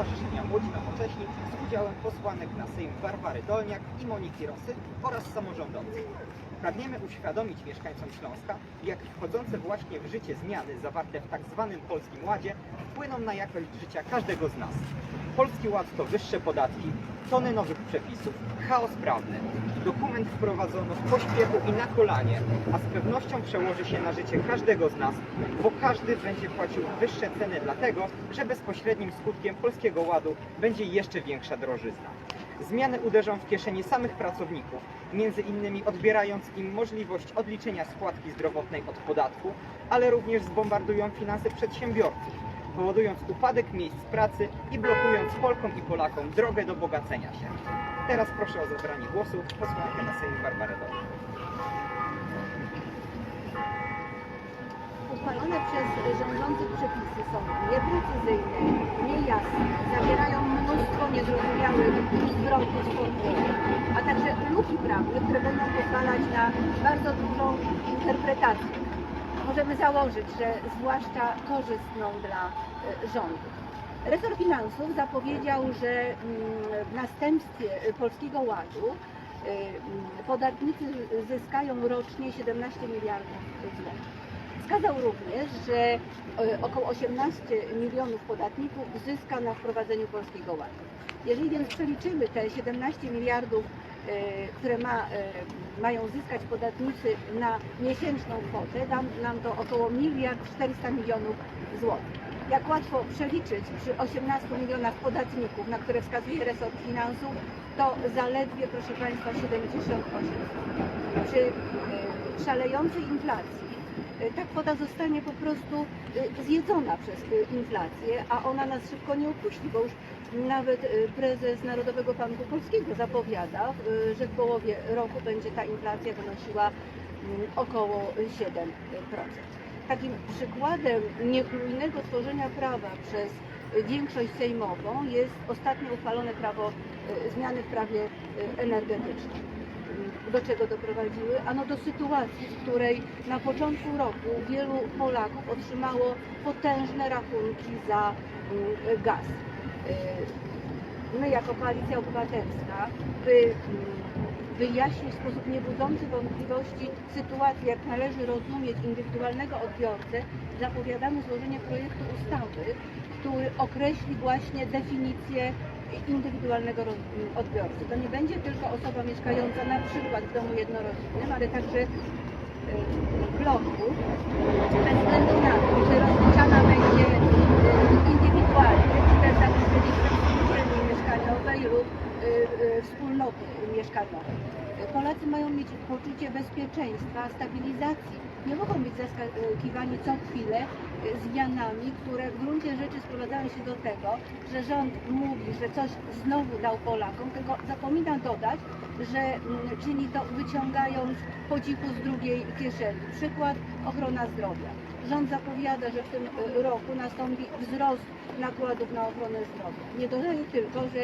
Stowarzyszenia Młodzi Nowocześni z udziałem posłanek na Sejm Barbary Dolniak i Moniki Rosy oraz samorządowców. Pragniemy uświadomić mieszkańcom Śląska, jak wchodzące właśnie w życie zmiany zawarte w tak zwanym Polskim Ładzie wpłyną na jakość życia każdego z nas. Polski Ład to wyższe podatki, tony nowych przepisów, chaos prawny. Dokument wprowadzono w pośpiechu i na kolanie, a z pewnością przełoży się na życie każdego z nas, bo każdy będzie płacił wyższe ceny dlatego, że bezpośrednim skutkiem Polskiego Ładu będzie jeszcze większa drożyzna. Zmiany uderzą w kieszenie samych pracowników, między innymi odbierając im możliwość odliczenia składki zdrowotnej od podatku, ale również zbombardują finanse przedsiębiorców, powodując upadek miejsc pracy i blokując Polkom i Polakom drogę do bogacenia się. Teraz proszę o zabranie głosu posłankę na Sejm Barbarę. Uchwalone przez rządzących przepisy są nieprecyzyjne, niejasne, zawierają mnóstwo niezrozumiałych zwrotów sformułowań, a także luki prawne, które będą pozwalać na bardzo dużą interpretację. Możemy założyć, że zwłaszcza korzystną dla e, rządu. Resort Finansów zapowiedział, że mm, w następstwie Polskiego Ładu e, podatnicy zyskają rocznie 17 miliardów złotych. Wskazał również, że e, około 18 milionów podatników zyska na wprowadzeniu Polskiego Ładu. Jeżeli więc przeliczymy te 17 miliardów, e, które ma, e, mają zyskać podatnicy na miesięczną kwotę, da nam to około miliard 400 milionów złotych. Jak łatwo przeliczyć przy 18 milionach podatników, na które wskazuje resort finansów, to zaledwie, proszę Państwa, 78 Przy e, szalejącej inflacji ta kwota zostanie po prostu e, zjedzona przez e, inflację, a ona nas szybko nie opuści, bo już nawet prezes Narodowego Banku Polskiego zapowiada, że w połowie roku będzie ta inflacja wynosiła mm, około 7%. Takim przykładem niechlujnego tworzenia prawa przez większość sejmową jest ostatnio uchwalone prawo zmiany w prawie energetycznym. Do czego doprowadziły? Ano do sytuacji, w której na początku roku wielu Polaków otrzymało potężne rachunki za mm, gaz. E, My jako Koalicja Obywatelska, by mm, wyjaśnić w sposób niebudzący wątpliwości sytuację, jak należy rozumieć indywidualnego odbiorcę, zapowiadamy złożenie projektu ustawy, który określi właśnie definicję indywidualnego odbiorcy. To nie będzie tylko osoba mieszkająca na przykład w domu jednorodzinnym, ale także e, w bloku, bez względu na to, czy rozliczana będzie e, indywidualnie, czy też pośrednictwem spółdzielni mieszkaniowej lub e, wspólnoty mieszkaniowej. Polacy mają mieć poczucie bezpieczeństwa, stabilizacji. Nie mogą być zaskakiwani co chwilę e, zmianami, które w gruncie rzeczy sprowadzają się do tego, że rząd mówi, że coś znowu dał Polakom, tylko zapomina dodać, że mm, czyni to wyciągając po z drugiej kieszeni. Przykład ochrona zdrowia. Rząd zapowiada, że w tym e, roku nastąpi wzrost nakładów na ochronę zdrowia. Nie dodaje tylko, że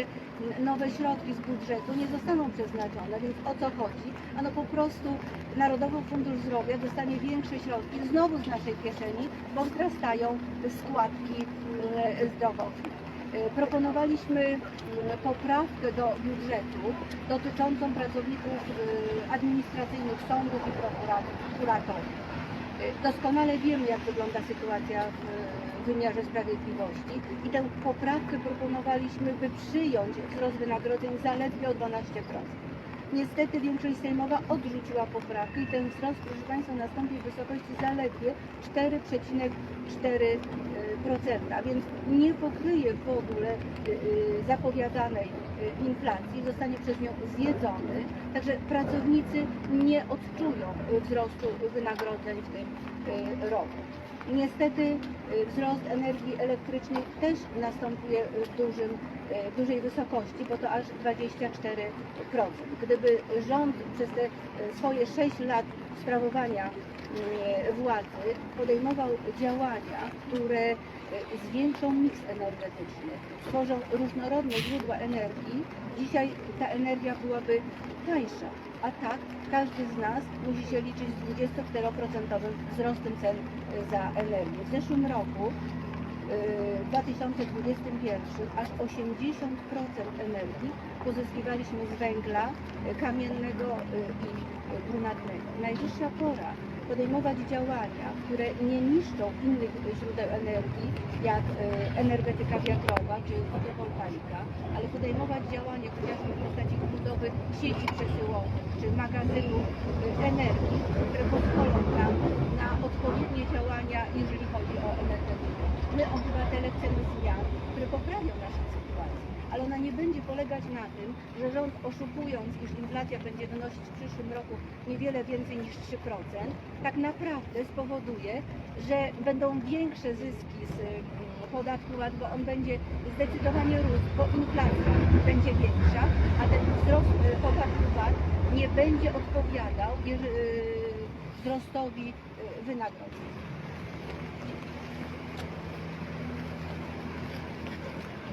nowe środki z budżetu nie zostaną przeznaczone, więc o co chodzi? Ano po prostu Narodowy Fundusz Zdrowia dostanie większe środki znowu z naszej kieszeni, bo wzrastają składki e, zdrowotne. E, Proponowaliśmy poprawkę do budżetu dotyczącą pracowników administracyjnych sądów i prokuratorów. Doskonale wiemy, jak wygląda sytuacja w wymiarze sprawiedliwości i tę poprawkę proponowaliśmy, by przyjąć wzrost wynagrodzeń zaledwie o 12%. Niestety większość sejmowa odrzuciła poprawkę i ten wzrost, proszę Państwa, nastąpi w wysokości zaledwie 4,4%, więc nie pokryje w ogóle y, y, zapowiadanej y, inflacji, zostanie przez nią zjedzony, także pracownicy nie odczują wzrostu wynagrodzeń w tym roku. Niestety wzrost energii elektrycznej też następuje w, dużym, w dużej wysokości, bo to aż 24%. Gdyby rząd przez te swoje 6 lat sprawowania y, władzy podejmował działania, które y, zwiększą miks energetyczny, stworzą różnorodne źródła energii, dzisiaj ta energia byłaby tańsza. A tak każdy z nas musi się liczyć z 24% wzrostem cen y, za energię. W zeszłym roku w 2021 aż 80% energii pozyskiwaliśmy z węgla y, kamiennego y, i y, brunatnego. Najwyższa pora podejmować działania, które nie niszczą innych źródeł energii, jak energetyka wiatrowa czy fotowoltaika, ale podejmować działania chociażby w postaci budowy sieci przesyłowych czy magazynów energii, które pozwolą nam na odpowiednie działania, jeżeli chodzi o energetykę. My, obywatele, chcemy zmian, które poprawią naszą sytuację, ale ona nie będzie polegać na tym, że rząd oszukując, iż inflacja będzie wynosić w przyszłym roku niewiele więcej niż 3%, tak naprawdę spowoduje, że będą większe zyski z mm, podatku VAT, bo on będzie zdecydowanie rósł, bo inflacja będzie większa, a ten wzrost y, podatku VAT nie będzie odpowiadał y, wzrostowi y, wynagrodzeń.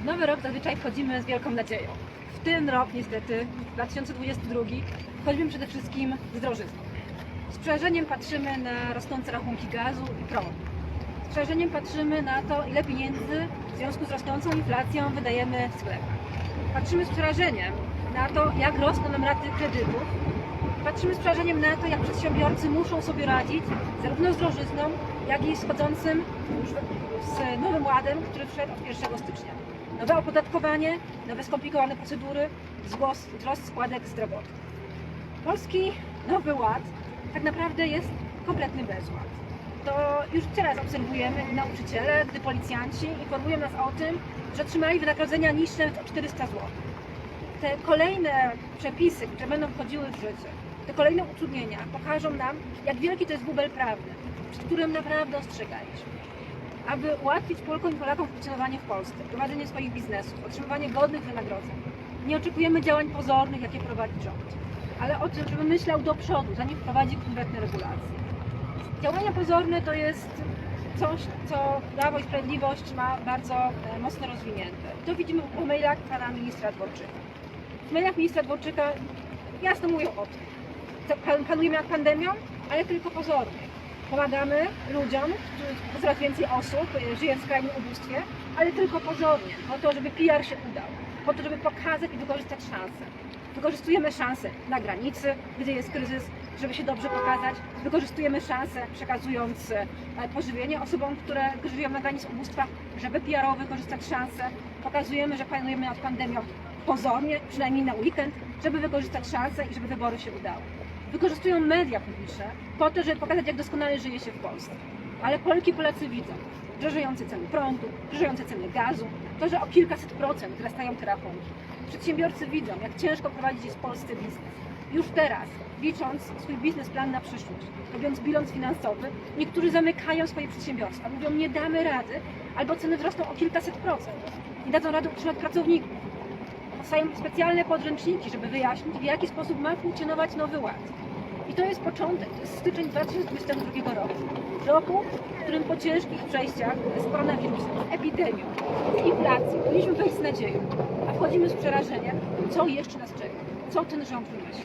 W nowy rok zazwyczaj wchodzimy z wielką nadzieją. W tym rok niestety, 2022, wchodzimy przede wszystkim z drożyzną. Z przerażeniem patrzymy na rosnące rachunki gazu i prądu. Z przerażeniem patrzymy na to, ile pieniędzy w związku z rosnącą inflacją wydajemy w sklepach. Patrzymy z przerażeniem na to, jak rosną nam raty kredytów. Patrzymy z przerażeniem na to, jak przedsiębiorcy muszą sobie radzić zarówno z drożyzną, jak i z wchodzącym już z nowym ładem, który wszedł od 1 stycznia. Nowe opodatkowanie, nowe skomplikowane procedury, wzrost składek zdrowotnych. Polski Nowy Ład tak naprawdę jest kompletny bezład. To już teraz obserwujemy nauczyciele, gdy policjanci informują nas o tym, że otrzymali wynagrodzenia niższe o 400 zł. Te kolejne przepisy, które będą wchodziły w życie, te kolejne utrudnienia pokażą nam, jak wielki to jest bubel prawny, przed którym naprawdę ostrzegaliśmy. Aby ułatwić Polkom i Polakom funkcjonowanie w Polsce, prowadzenie swoich biznesów, otrzymywanie godnych wynagrodzeń, nie oczekujemy działań pozornych, jakie prowadzi rząd, ale o tym, żeby myślał do przodu, zanim wprowadzi konkretne regulacje. Działania pozorne to jest coś, co Prawo i Sprawiedliwość ma bardzo e, mocno rozwinięte. To widzimy po mailach pana ministra Dworczyka. W mailach ministra Dworczyka jasno mówią o tym. Panujemy nad pandemią, ale tylko pozornie. Pomagamy ludziom, coraz więcej osób e, żyje w skrajnym ubóstwie, ale tylko pozornie, po to, żeby PR się udał, po to, żeby pokazać i wykorzystać szansę. Wykorzystujemy szansę na granicy, gdy jest kryzys, żeby się dobrze pokazać. Wykorzystujemy szansę, przekazując e, pożywienie osobom, które żyją na granicy ubóstwa, żeby PR-owo wykorzystać szansę. Pokazujemy, że panujemy nad pandemią pozornie, przynajmniej na weekend, żeby wykorzystać szansę i żeby wybory się udały. Wykorzystują media publiczne po to, żeby pokazać, jak doskonale żyje się w Polsce. Ale Polki i Polacy widzą drożejące ceny prądu, drożejące ceny gazu, to, że o kilkaset procent wzrastają te rachunki. Przedsiębiorcy widzą, jak ciężko prowadzić jest w Polsce biznes. Już teraz, licząc swój biznesplan na przyszłość, robiąc bilans finansowy, niektórzy zamykają swoje przedsiębiorstwa. Mówią, nie damy rady, albo ceny wzrosną o kilkaset procent. Nie dadzą rady utrzymać pracowników. Powstają specjalne podręczniki, żeby wyjaśnić, w jaki sposób ma funkcjonować nowy ład. I to jest początek, to jest styczeń 2022 roku. Roku, w którym po ciężkich przejściach z koronawirusem, z epidemią, z inflacją, powinniśmy wejść z nadzieją, a wchodzimy z przerażeniem, co jeszcze nas czeka, co ten rząd wymyśli.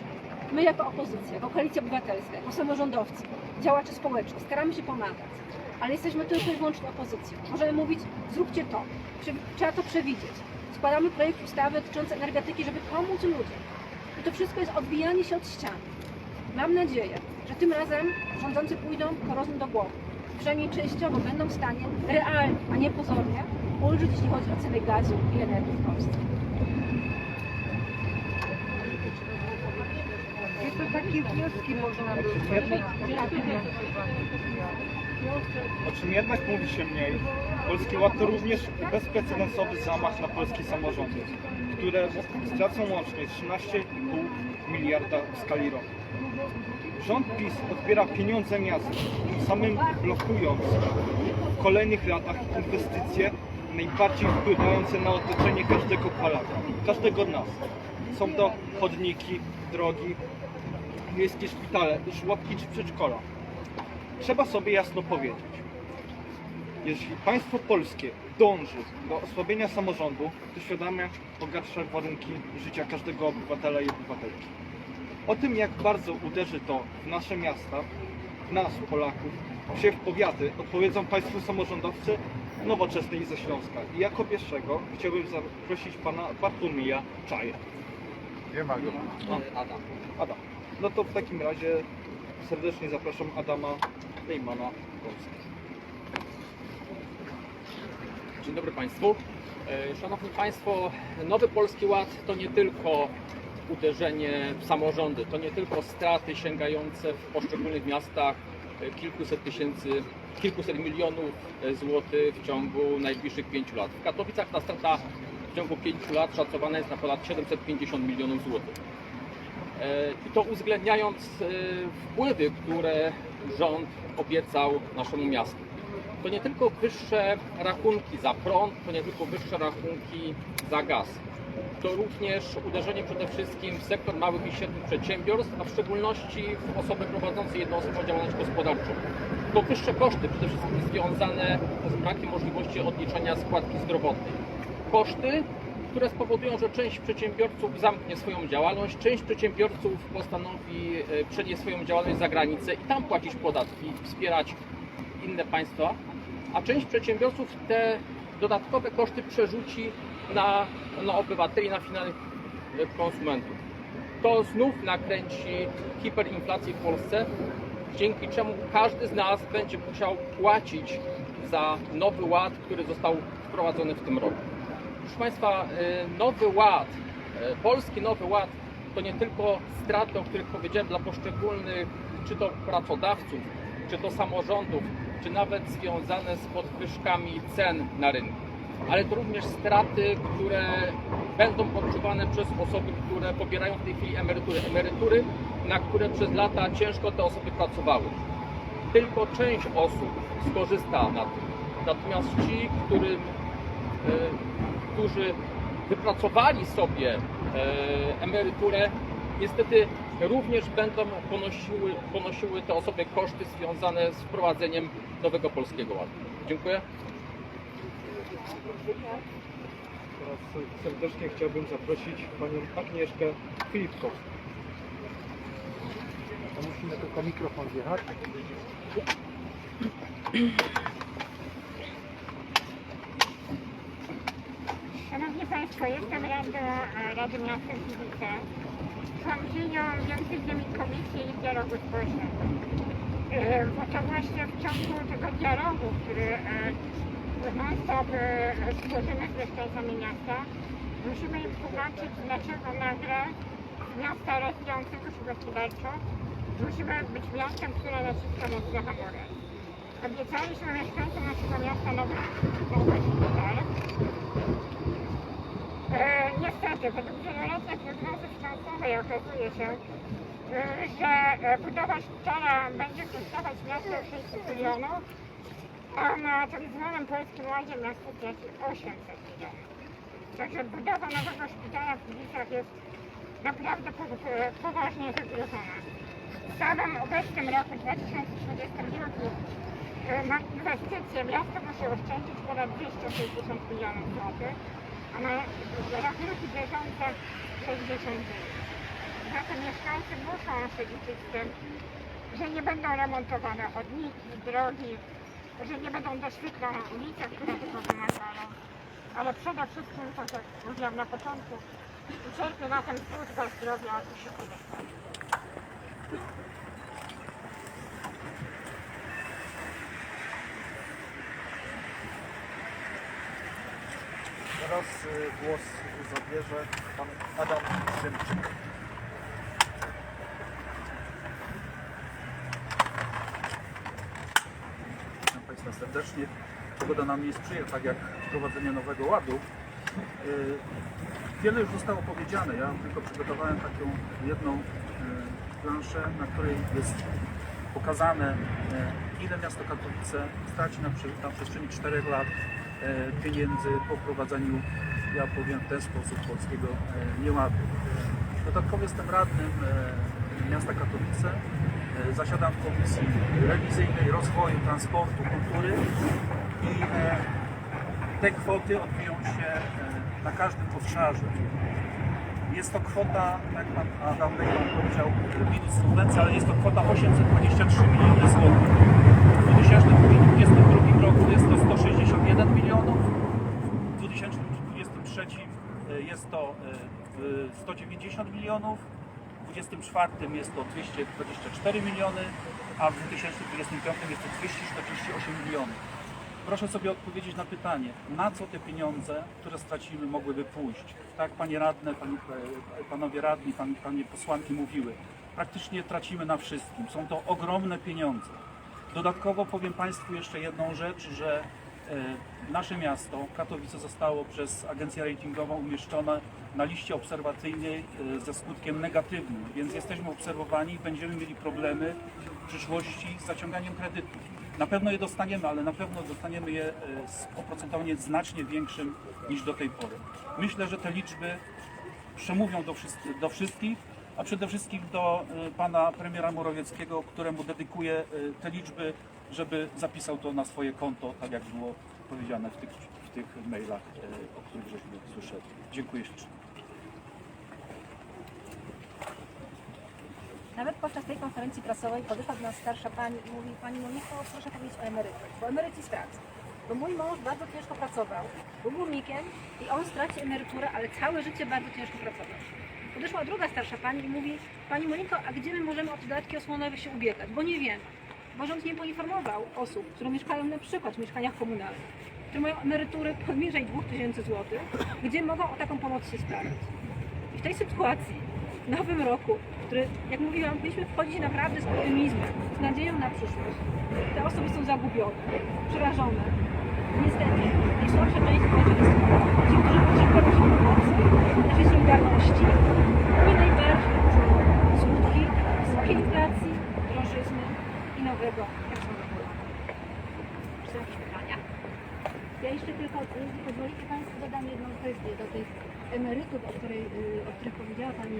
My jako opozycja, jako koalicja obywatelska, jako samorządowcy, działacze społeczni staramy się pomagać, ale jesteśmy tylko i wyłącznie opozycją. Możemy mówić, zróbcie to, trzeba to przewidzieć. Składamy projekt ustawy dotyczący energetyki, żeby pomóc ludziom. I to wszystko jest odbijanie się od ściany. Mam nadzieję, że tym razem rządzący pójdą po rozum do głowy. Przynajmniej częściowo będą w stanie realnie, a nie pozornie ulżyć, jeśli chodzi o ceny gazu i energii w Polsce. Jakie takie wnioski można by O czym jednak mówi się mniej, Polski Ład to również bezprecedensowy zamach na polski samorządy, które stracą łącznie 13,5 miliarda w skali roku. Rząd PiS odbiera pieniądze miast, tym samym blokując w kolejnych latach inwestycje najbardziej wpływające na otoczenie każdego Polaka, każdego nas. Są to chodniki, drogi, miejskie szpitale, żłobki czy przedszkola. Trzeba sobie jasno powiedzieć, jeśli państwo polskie dąży do osłabienia samorządu, to świadomie pogarsza warunki życia każdego obywatela i obywatelki. O tym, jak bardzo uderzy to w nasze miasta, w nas, Polaków, się w powiaty, odpowiedzą państwo samorządowcy nowoczesnej ze Śląska. I jako pierwszego chciałbym zaprosić pana Bartłomieja Czaja. Nie ma go. Adam. Adam. No to w takim razie serdecznie zapraszam Adama Lejmana Polski. Dzień dobry Państwu. E, Szanowni Państwo, Nowy Polski Ład to nie tylko uderzenie w samorządy, to nie tylko straty sięgające w poszczególnych miastach e, kilkuset tysięcy, kilkuset milionów e, złotych w ciągu najbliższych pięciu lat. W Katowicach ta strata w ciągu pięciu lat szacowana jest na ponad 750 milionów złotych. E, I to uwzględniając wpływy, które rząd obiecał naszemu miastu to nie tylko wyższe rachunki za prąd, to nie tylko wyższe rachunki za gaz. To również uderzenie przede wszystkim w sektor małych i średnich przedsiębiorstw, a w szczególności w osoby prowadzące jednoosobową działalność gospodarczą. To wyższe koszty przede wszystkim związane z brakiem możliwości odliczenia składki zdrowotnej. Koszty, które spowodują, że część przedsiębiorców zamknie swoją działalność, część przedsiębiorców postanowi e, przenieść swoją działalność za granicę i tam płacić podatki, wspierać inne państwa, a część przedsiębiorców te dodatkowe koszty przerzuci na, na obywateli, na finalnych e, konsumentów. To znów nakręci hiperinflację w Polsce, dzięki czemu każdy z nas będzie musiał płacić za nowy ład, który został wprowadzony w tym roku. Proszę Państwa, e, nowy ład, e, polski nowy ład to nie tylko straty, o których powiedziałem dla poszczególnych, czy to pracodawców, czy to samorządów, czy nawet związane z podwyżkami cen na rynku, ale to również straty, które będą odczuwane przez osoby, które pobierają w tej chwili emerytury. Emerytury, na które przez lata ciężko te osoby pracowały. Tylko część osób skorzysta na tym. Natomiast ci, którym, e, którzy wypracowali sobie e, emeryturę, niestety również będą ponosiły, ponosiły te osoby koszty związane z wprowadzeniem nowego polskiego ładu. Dziękuję. Teraz serdecznie chciałbym zaprosić panią Agnieszkę Filipkowską. To musimy tylko mikrofon wjechać. Szanowni Państwo, jestem radną e, Rady Miasta Gliwice, członkinią m.in. Komisji Dialogu Społecznego. E, Bo to właśnie w ciągu tego dialogu, który e, non-stop e, tworzymy z mieszkańcami miasta, musimy im tłumaczyć, dlaczego nagle z miasta rozwijającego się gospodarczo. Musimy być miastem, które naciska mocno hamulec. Obiecaliśmy mieszkańcom naszego miasta nowy, szpital, E, niestety, według wieloletniej prognozy finansowej okazuje się, e, że e, budowa szpitala będzie kosztować miasto 600 milionów, a na tak zwanym Polskim Ładzie miasto traci 800 milionów. Także budowa nowego szpitala w Gliwicach jest naprawdę po, po, poważnie zagrożona. W samym obecnym roku 2022 e, na inwestycje miasto musi oszczędzić ponad 260 milionów złotych a na rachunki bieżące 69. Zatem mieszkańcy muszą się liczyć z tym, że nie będą remontowane chodniki, drogi, że nie będą doświetlone ulice, które tego wymagają. Ale przede wszystkim, tak jak mówiłam na początku, ucierpi na tym służba zdrowia i siły Teraz y, głos zabierze pan Adam Szymczyk. Państwa serdecznie. Pogoda nam nie sprzyja, tak jak wprowadzenie nowego ładu. Y, Wiele już zostało powiedziane. Ja tylko przygotowałem taką jedną y, planszę, na której jest pokazane, y, ile miasto Katowice straci na, na przestrzeni 4 lat pieniędzy po wprowadzeniu, ja powiem w ten sposób, polskiego nieładu. Dodatkowo jestem radnym miasta Katowice. E, Zasiadam w Komisji Rewizyjnej Rozwoju, Transportu, Kultury i e, te kwoty odbiją się e, na każdym obszarze. Jest to kwota, jak pan Adam Lejman powiedział, minus subwencja, ale jest to kwota 823 miliony złotych. 2022 roku jest to 161 milionów, w 2023 jest to e, e, 190 milionów, w 2024 jest to 224 miliony, a w 2025 jest to 248 milionów. Proszę sobie odpowiedzieć na pytanie, na co te pieniądze, które stracimy, mogłyby pójść? Tak, panie radne, pani, e, panowie radni, pani, panie posłanki mówiły, praktycznie tracimy na wszystkim. Są to ogromne pieniądze. Dodatkowo powiem Państwu jeszcze jedną rzecz, że nasze miasto, Katowice, zostało przez agencję ratingową umieszczone na liście obserwacyjnej e, ze skutkiem negatywnym, więc jesteśmy obserwowani i będziemy mieli problemy w przyszłości z zaciąganiem kredytów. Na pewno je dostaniemy, ale na pewno dostaniemy je e, z oprocentowaniem znacznie większym niż do tej pory. Myślę, że te liczby przemówią do, wszyscy, do wszystkich, a przede wszystkim do y, pana premiera Morawieckiego, któremu dedykuję y, te liczby, żeby zapisał to na swoje konto, tak jak było powiedziane w tych, w tych mailach, y, o których żeśmy słyszeli. Dziękuję ślicznie. Nawet podczas tej konferencji prasowej podeszła nas starsza pani i mówi Pani Moniko, proszę powiedzieć o emerytach, bo emeryci stracą. Bo mój mąż bardzo ciężko pracował, był górnikiem i on straci emeryturę, ale całe życie bardzo ciężko pracował. Podeszła druga starsza pani i mówi Pani Moniko, a gdzie my możemy o te dodatki osłonowe się ubiegać? Bo nie wiemy. Bo rząd nie poinformował osób, które mieszkają na przykład w mieszkaniach komunalnych, które mają emerytury poniżej 2000 zł, gdzie mogą o taką pomoc się starać. I w tej sytuacji, w nowym roku, który, jak mówiłam, powinniśmy wchodzić naprawdę z optymizmem, z nadzieją na przyszłość. Te osoby są zagubione, przerażone. Niestety, najsłabsza część społeczeństwa, ci, którzy potrzebują naszej solidarności, oni najbardziej skutki wysokiej inflacji, drożyzny i nowego personelu. Czy są jakieś pytania? Ja jeszcze tylko, jeśli pozwolicie Państwo, dodam jedną kwestię do tych emerytów, o, której, y, o których powiedziała Pani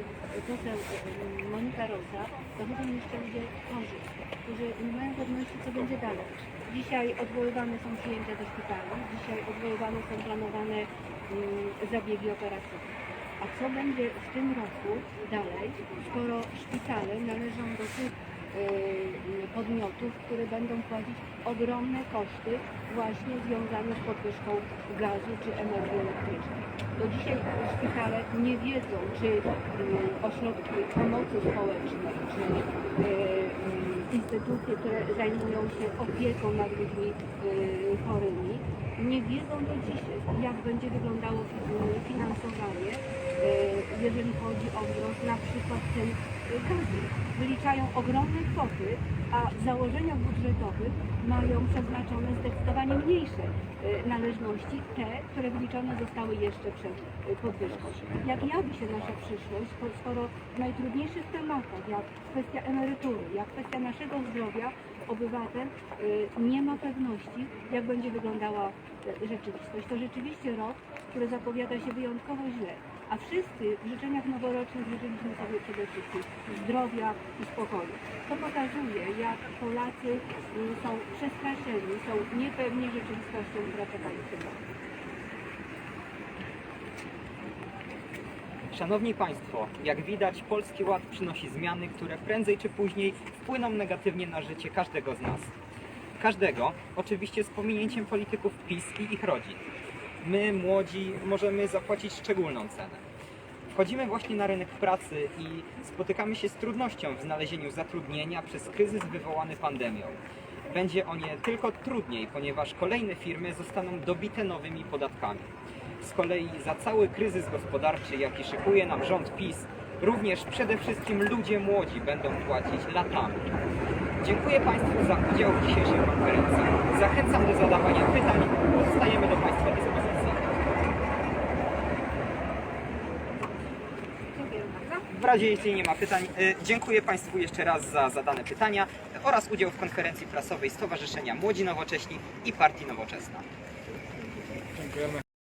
poseł y, Monika Rosa, dochodzą jeszcze ludzie chorzy, którzy nie mają pewności, co będzie dalej. Dzisiaj odwoływane są przyjęcia do szpitali, dzisiaj odwoływane są planowane y, zabiegi operacyjne. A co będzie w tym roku dalej, skoro szpitale należą do tych y, podmiotów, które będą płacić ogromne koszty właśnie związane z podwyżką gazu czy energii elektrycznej. Do dzisiaj szpitale nie wiedzą, czy y, ośrodki pomocy społecznej, czy y, y, instytucje, które zajmują się opieką nad ludźmi y, chorymi, nie wiedzą do dzisiaj, jak będzie wyglądało fi- finansowanie, y, jeżeli chodzi o wzrost na przykład cen gazu. Wyliczają ogromne kwoty, a w założeniach budżetowych mają przeznaczone zdecydowanie mniejsze y, należności, te, które wyliczone zostały jeszcze przed y, podwyżką. Jak jawi się nasza przyszłość, skoro w najtrudniejszych tematach, jak kwestia emerytury, jak kwestia naszego zdrowia, obywatel y, nie ma pewności, jak będzie wyglądała y, rzeczywistość. To rzeczywiście rok, który zapowiada się wyjątkowo źle, a wszyscy w życzeniach noworocznych życzyliśmy sobie przede wszystkim zdrowia i spokoju. To pokazuje, jak Polacy y, są przestraszeni, są niepewni rzeczywistością, która czeka ich w tym roku. Szanowni Państwo, jak widać Polski Ład przynosi zmiany, które prędzej czy później wpłyną negatywnie na życie każdego z nas. Każdego, oczywiście z pominięciem polityków PiS i ich rodzin. My, młodzi, możemy zapłacić szczególną cenę. Wchodzimy właśnie na rynek pracy i spotykamy się z trudnością w znalezieniu zatrudnienia przez kryzys wywołany pandemią. Będzie o nie tylko trudniej, ponieważ kolejne firmy zostaną dobite nowymi podatkami. Z kolei za cały kryzys gospodarczy, jaki szykuje nam rząd PiS, również przede wszystkim ludzie młodzi będą płacić latami. Dziękuję Państwu za udział w dzisiejszej konferencji. Zachęcam do zadawania pytań. Pozostajemy do Państwa dyspozycji. Dziękuję bardzo. W razie jeśli nie ma pytań, y, dziękuję Państwu jeszcze raz za zadane pytania oraz udział w konferencji prasowej Stowarzyszenia Młodzi Nowocześni i Partii Nowoczesna. Dziękujemy.